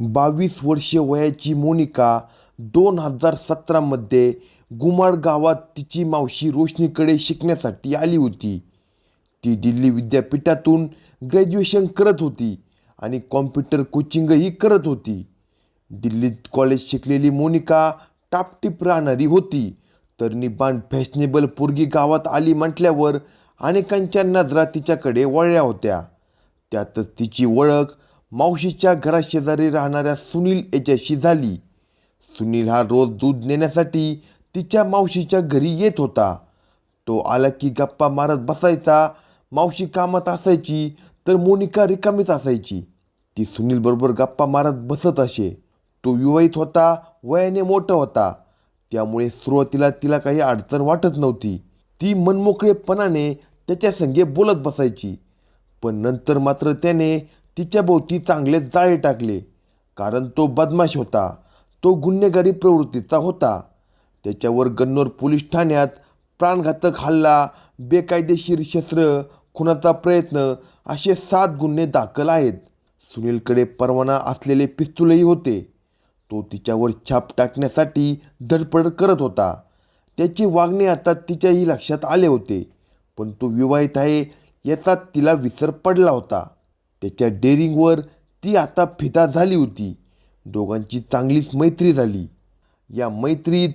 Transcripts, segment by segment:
बावीस वर्षे वयाची मोनिका दोन हजार सतरामध्ये गुमाड गावात तिची मावशी रोशनीकडे शिकण्यासाठी आली होती. ती दिल्ली विद्यापीठातून ग्रॅज्युएशन करत होती आणि कॉम्प्युटर कोचिंगही करत होती. दिल्लीत कॉलेज शिकलेली मोनिका टापटीप राहणारी होती. तर निबाण फॅशनेबल पोरगी गावात आली म्हटल्यावर अनेकांच्या नजरा तिच्याकडे वळल्या होत्या. त्यातच तिची ओळख मावशीच्या घराशेजारी राहणाऱ्या सुनील याच्याशी झाली. सुनील हा रोज दूध नेण्यासाठी तिच्या मावशीच्या घरी येत होता. तो आला की गप्पा मारत बसायचा. मावशी कामात असायची तर मोनिका रिकामीच असायची. ती सुनीलबरोबर गप्पा मारत बसत असे. तो विवाहित होता वयाने मोठा होता. त्यामुळे सुरुवातीला तिला काही अडचण वाटत नव्हती. ती मनमोकळेपणाने त्याच्या संगे बोलत बसायची. पण नंतर मात्र त्याने तिच्या भोवती चांगले जाळे टाकले. कारण तो बदमाश होता. तो गुन्हेगारी प्रवृत्तीचा होता. त्याच्यावर गन्नौर पोलीस ठाण्यात प्राणघातक हल्ला बेकायदेशीर शस्त्र खुनाचा प्रयत्न असे सात गुन्हे दाखल आहेत. सुनीलकडे परवाना असलेले पिस्तूलही होते. तो तिच्यावर छाप टाकण्यासाठी धडपड करत होता. त्याची वागणे आता तिच्याही लक्षात आले होते. पण तो विवाहित आहे याचा तिला विसर पडला होता. त्याच्या डेरिंगवर ती आता फिदा झाली होती. दोघांची चांगलीच मैत्री झाली. या मैत्रीत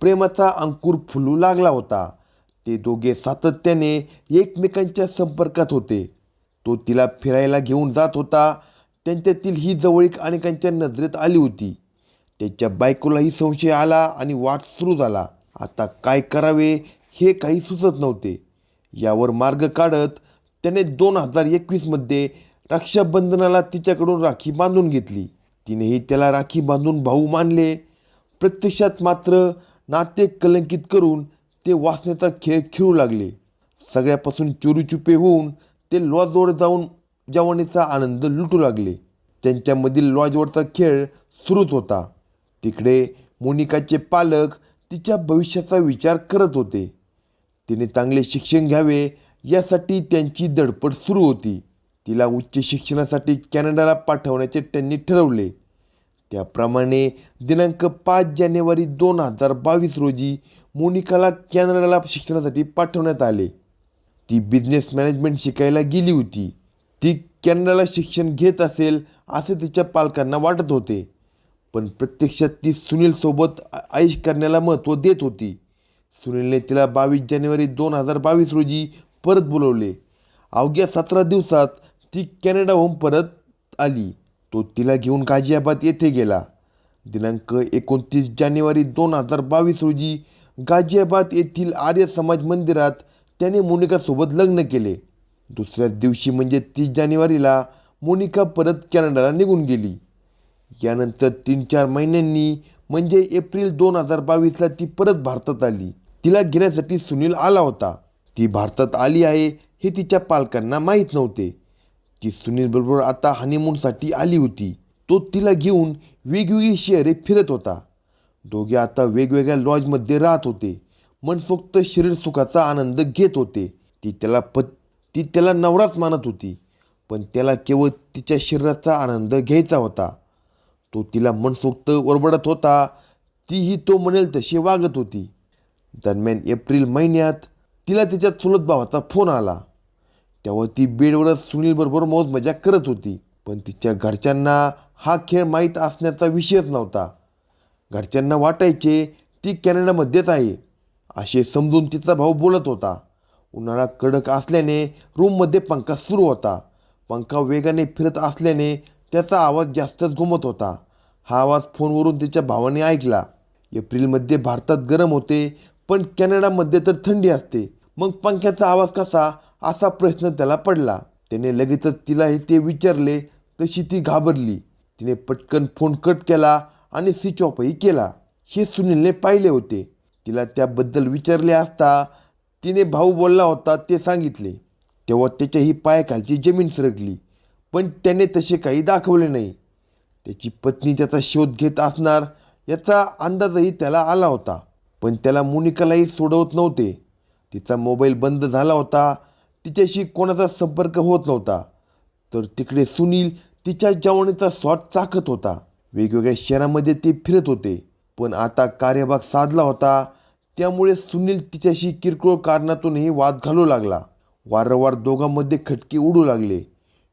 प्रेमाचा अंकुर फुलू लागला होता. ते दोघे सातत्याने एकमेकांच्या संपर्कात होते. तो तिला फिरायला घेऊन जात होता. त्यांच्यातील ही जवळीक अनेकांच्या नजरेत आली होती. त्याच्या बायकोलाही संशय आला आणि वाट सुरू झाला. आता काय करावे हे काही सुचत नव्हते. यावर मार्ग काढत त्याने दोन हजार एकवीसमध्ये रक्षाबंधनाला तिच्याकडून राखी बांधून घेतली. तिनेही त्याला राखी बांधून भाऊ मानले. प्रत्यक्षात मात्र नाते कलंकित करून ते वाचण्याचा खेळ खेळू लागले. सगळ्यापासून चोरीचुपे होऊन ते लॉजवर जाऊन जवानीचा आनंद लुटू लागले. त्यांच्यामधील लॉजवरचा खेळ सुरूच होता. तिकडे मोनिकाचे पालक तिच्या भविष्याचा विचार करत होते. तिने चांगले शिक्षण घ्यावे यासाठी त्यांची धडपड सुरू होती. तिला उच्च शिक्षणासाठी कॅनडाला पाठवण्याचे त्यांनी ठरवले. त्याप्रमाणे दिनांक पाच जानेवारी दोन हजार बावीस रोजी मोनिकाला कॅनडाला शिक्षणासाठी पाठवण्यात आले. ती बिझनेस मॅनेजमेंट शिकायला गेली होती. ती कॅनडाला शिक्षण घेत असेल असे तिच्या पालकांना वाटत होते. पण प्रत्यक्षात ती सुनीलसोबत आईश करण्याला महत्त्व देत होती. सुनीलने तिला बावीस जानेवारी दोन हजार बावीस रोजी परत बोलवले. अवघ्या सतरा दिवसात ती कॅनडाहून परत आली. तो तिला घेऊन गाझियाबाद येथे गेला. दिनांक एकोणतीस जानेवारी दोन हजार बावीस रोजी गाझियाबाद येथील आर्य समाज मंदिरात त्याने मोनिकासोबत लग्न केले. दुसऱ्याच दिवशी म्हणजे तीस जानेवारीला मोनिका परत कॅनडाला निघून गेली. यानंतर तीन चार महिन्यांनी म्हणजे एप्रिल दोन हजार बावीसला ती परत भारतात आली. तिला घेण्यासाठी सुनील आला होता. ती भारतात आली आहे हे तिच्या पालकांना माहीत नव्हते. ती सुनीलबरोबर आता हनीमूनसाठी आली होती. तो तिला घेऊन वेगवेगळी शहरे फिरत होता. दोघे आता वेगवेगळ्या लॉजमध्ये राहत होते. मनसोक्त शरीर सुखाचा आनंद घेत होते. ती त्याला पत ती त्याला नवराच मानत होती. पण त्याला केवळ तिच्या शरीराचा आनंद घ्यायचा होता. तो तिला मनसोक्त ओरबडत होता. तीही तो म्हणेल तशी वागत होती. दरम्यान एप्रिल महिन्यात तिला तिच्या चुलत भावाचा फोन आला. तेव्हा ती बेडवरच सुनीलबरोबर मौज मजा करत होती. पण तिच्या घरच्यांना हा खेळ माहीत असण्याचा विषयच नव्हता. घरच्यांना वाटायचे ती कॅनडामध्येच आहे. असे समजून तिचा भाऊ बोलत होता. उन्हाळा कडक असल्याने रूममध्ये पंखा सुरू होता. पंखा वेगाने फिरत असल्याने त्याचा आवाज जास्तच घुमत होता. हा आवाज फोनवरून तिच्या भावाने ऐकला. एप्रिलमध्ये भारतात गरम होते पण कॅनडामध्ये तर थंडी असते. मग पंख्याचा आवाज कसा? असा प्रश्न त्याला पडला. त्याने लगेचच तिला हे ते विचारले तशी ती घाबरली. तिने पटकन फोन कट केला आणि स्विच ऑफही केला. हे सुनीलने पाहिले होते. तिला त्याबद्दल विचारले असता तिने भाऊ बोलला होता ते सांगितले. तेव्हा त्याच्याही पायाखालची जमीन सरकली. पण त्याने तसे काही दाखवले नाही. त्याची पत्नी त्याचा शोध घेत असणार याचा अंदाजही त्याला आला होता. पण त्याला मोनिकालाही सोडवत नव्हते. तिचा मोबाईल बंद झाला होता तिच्याशी कोणाचा संपर्क होत नव्हता. तर तिकडे सुनील तिच्या जेवणाचा स्वाद चाकत होता. वेगवेगळ्या शहरामध्ये ते फिरत होते. पण आता कार्यभाग साधला होता. त्यामुळे सुनील तिच्याशी किरकोळ कारणातूनही वाद घालू लागला. वारंवार दोघांमध्ये खटके उडू लागले.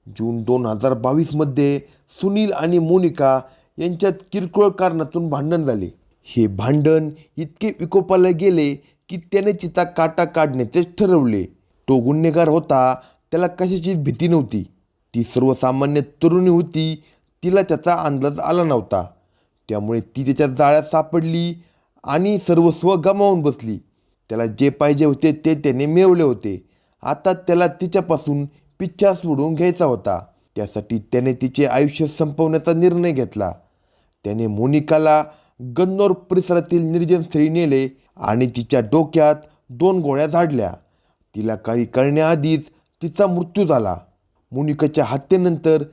जून दोन हजार बावीसमध्ये सुनील आणि मोनिका यांच्यात किरकोळ कारणातून भांडण झाले. हे भांडण इतके विकोपाला गेले की त्याने तिचा काटा काढण्याचे ठरवले. तो गुन्हेगार होता त्याला कशाची भीती नव्हती. ती सर्वसामान्य तरुणी होती तिला त्याचा अंदाज आला नव्हता. त्यामुळे ती त्याच्या जाळ्यात सापडली आणि सर्वस्व गमावून बसली. त्याला जे पाहिजे होते ते त्याने मिळवले होते. आता त्याला तिच्यापासून पिच्छा सोडून घ्यायचा होता. त्यासाठी त्याने तिचे आयुष्य संपवण्याचा निर्णय घेतला. त्याने मोनिकाला गन्नौर परिसरातील निर्जन स्थळी नेले आणि तिच्या डोक्यात दोन गोळ्या झाडल्या. तिला काही कळण्याआधीच तिचा मृत्यू झाला. मोनिकाच्या हत्येनंतर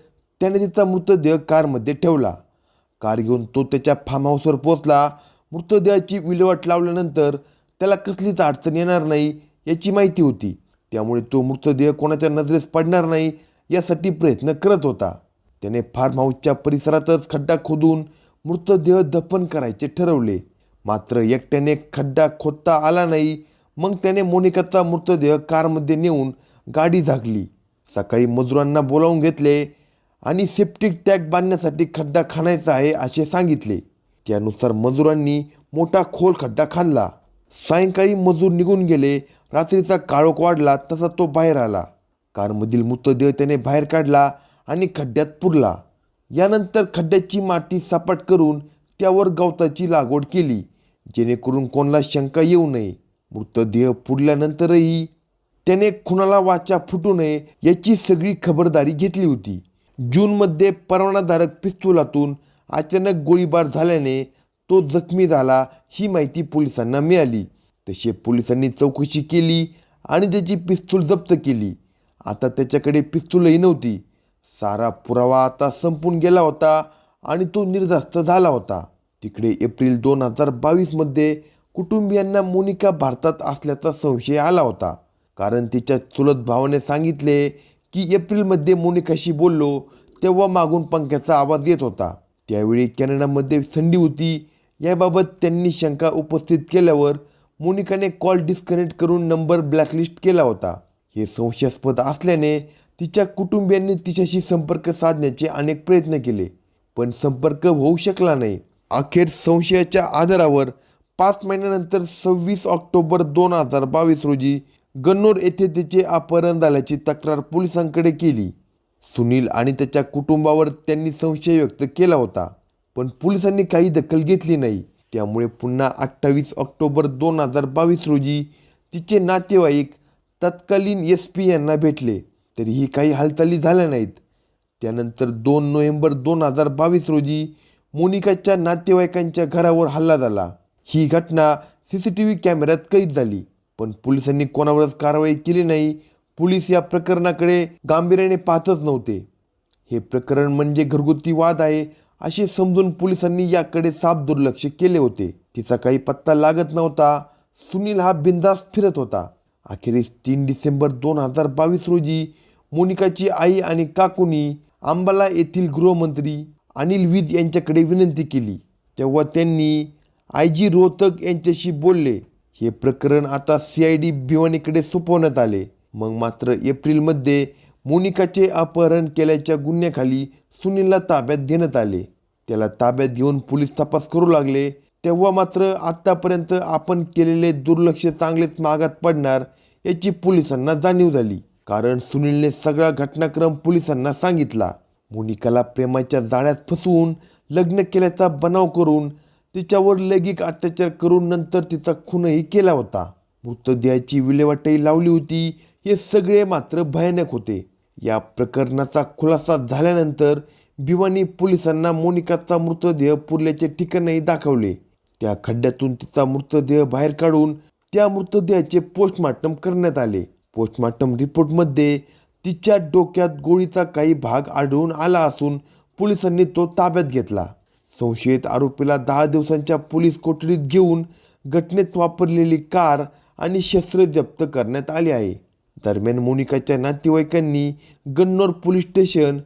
त्याने तिचा मृतदेह कारमध्ये ठेवला. कार घेऊन तो त्याच्या फार्म हाऊसवर पोचला मृतदेहाची विल्हेवाट लावल्यानंतर त्याला कसलीच अडचण येणार नाही याची माहिती होती. त्यामुळे तो मृतदेह कोणाच्या नजरेस पडणार नाही यासाठी प्रयत्न करत होता. त्याने फार्म हाऊसच्या परिसरातच खड्डा खोदून मृतदेह दफन करायचे ठरवले. मात्र एकट्याने खड्डा खोदता आला नाही. मग त्याने मोनिकाचा मृतदेह कारमध्ये नेऊन गाडी झाकली. सकाळी मजुरांना बोलावून घेतले आणि सेप्टिक टॅग बांधण्यासाठी खड्डा खाणायचा आहे असे सांगितले. त्यानुसार मजुरांनी मोठा खोल खड्डा खाणला सायंकाळी मजूर निघून गेले. रात्रीचा काळोख वाढला तसा तो बाहेर आला. कारमधील मृतदेह त्याने बाहेर काढला आणि खड्ड्यात पुरला. यानंतर खड्ड्याची माती सपाट करून त्यावर गवताची लागवड केली जेणेकरून कोणाला शंका येऊ नये. मृतदेह पुरल्यानंतरही त्याने खुणाला वाचा फुटू नये याची सगळी खबरदारी घेतली होती. जूनमध्ये परवानाधारक पिस्तुलातून अचानक गोळीबार झाल्याने तो जखमी झाला ही माहिती पोलिसांना मिळाली. तसे पोलिसांनी चौकशी केली आणि त्याची पिस्तूल जप्त केली. आता त्याच्याकडे पिस्तूलही नव्हती. सारा पुरावा आता संपून गेला होता आणि तो निर्धास्त झाला होता. तिकडे एप्रिल दोन हजार बावीसमध्ये कुटुंबियांना मोनिका भारतात असल्याचा संशय आला होता. कारण तिच्या चुलत भावाने सांगितले की एप्रिलमध्ये मोनिकाशी बोललो तेव्हा मागून पंख्याचा आवाज येत होता. त्यावेळी कॅनडामध्ये थंडी होती. याबाबत त्यांनी शंका उपस्थित केल्यावर मोनिकाने कॉल डिस्कनेक्ट करून नंबर ब्लॅकलिस्ट केला होता. हे संशयास्पद असल्याने तिच्या कुटुंबियांनी तिच्याशी संपर्क साधण्याचे अनेक प्रयत्न केले पण संपर्क होऊ शकला नाही. अखेर संशयाच्या आधारावर पाच महिन्यानंतर सव्वीस ऑक्टोबर दोन हजार बावीस रोजी गन्नौर येथे तिचे अपहरण झाल्याची तक्रार पोलिसांकडे केली. सुनील आणि त्याच्या कुटुंबावर त्यांनी संशय व्यक्त केला होता पण पोलिसांनी काही दखल घेतली नाही. त्यामुळे पुन्हा अठ्ठावीस ऑक्टोबर दोन हजार बावीस रोजी तिचे नातेवाईक तत्कालीन एस पी यांना भेटले. तरीही काही हालचाली झाल्या नाहीत. त्यानंतर दोन नोव्हेंबर दोन हजार बावीस रोजी मोनिकाच्या नातेवाईकांच्या घरावर हल्ला झाला. ही घटना सी सी टी व्ही कॅमेऱ्यात कैद झाली. पण पोलिसांनी कोणावरच कारवाई केली नाही. पोलीस या प्रकरणाकडे गांभीर्याने पाहतच नव्हते. हे प्रकरण म्हणजे घरगुती वाद आहे असे समजून पोलिसांनी याकडे साफ दुर्लक्ष केले होते. तिचा काही पत्ता लागत नव्हता. सुनील हा बिंदास फिरत होता. अखेरीस तीन डिसेंबर दोन हजार बावीस रोजी मोनिकाची आई आणि काकुनी अंबाला येथील गृहमंत्री अनिल विज यांच्याकडे विनंती केली. तेव्हा त्यांनी आय जी रोहतक यांच्याशी बोलले हे प्रकरण आता सी आय डी भिवानीकडे सोपवण्यात आले. मग मात्र एप्रिलमध्ये मोनिकाचे अपहरण केल्याच्या गुन्ह्याखाली सुनीलला ताब्यात देण्यात आले. त्याला ताब्यात घेऊन पोलीस तपास करू लागले. तेव्हा मात्र आत्तापर्यंत आपण केलेले दुर्लक्ष चांगलेच मागात पडणार याची पोलिसांना जाणीव झाली. कारण सुनीलने सगळा घटनाक्रम पोलिसांना सांगितला. मोनिकाला प्रेमाच्या जाळ्यात फसवून लग्न केल्याचा बनाव करून तिच्यावर लैंगिक अत्याचार करून नंतर तिचा खूनही केला होता. मृतदेहाची विल्हेवाटही लावली होती. हे सगळे मात्र भयानक होते. या प्रकरणाचा खुलासा झाल्यानंतर भिवानी पोलिसांना मोनिकाचा मृतदेह पुरल्याचे ठिकाणही दाखवले. त्या खड्ड्यातून तिचा मृतदेह बाहेर काढून त्या मृतदेहाचे पोस्टमार्टम करण्यात आले. पोस्टमार्टम रिपोर्टमध्ये तिच्या डोक्यात गोळीचा काही भाग आढळून आला असून पोलिसांनी तो ताब्यात घेतला. संशयित आरोपीला दहा दिवसांच्या पोलीस कोठडीत घेऊन घटनेत वापरलेली कार आणि शस्त्र जप्त करण्यात आले आहे. दरम्यान मोनिकाच्या नातेवाईकांनी गन्नौर पोलीस स्टेशन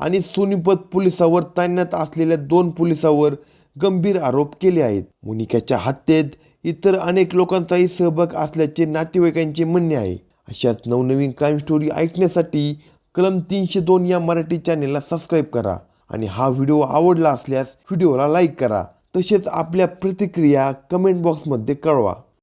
आणि सोनीपत पोलिसावर तैनात असलेल्या दोन पोलिसावर गंभीर आरोप केले आहेत. मोनिकाच्या हत्येत इतर अनेक लोकांचाही सहभाग असल्याचे नातेवाईकांचे म्हणणे आहे. अशाच नवनवीन क्राईम स्टोरी ऐकण्यासाठी कलम तीनशे दोन या मराठी चॅनेलला सबस्क्राईब करा. आणि हा व्हिडिओ आवडला असल्यास व्हिडिओला लाईक करा. तसेच आपल्या प्रतिक्रिया कमेंट बॉक्समध्ये कळवा.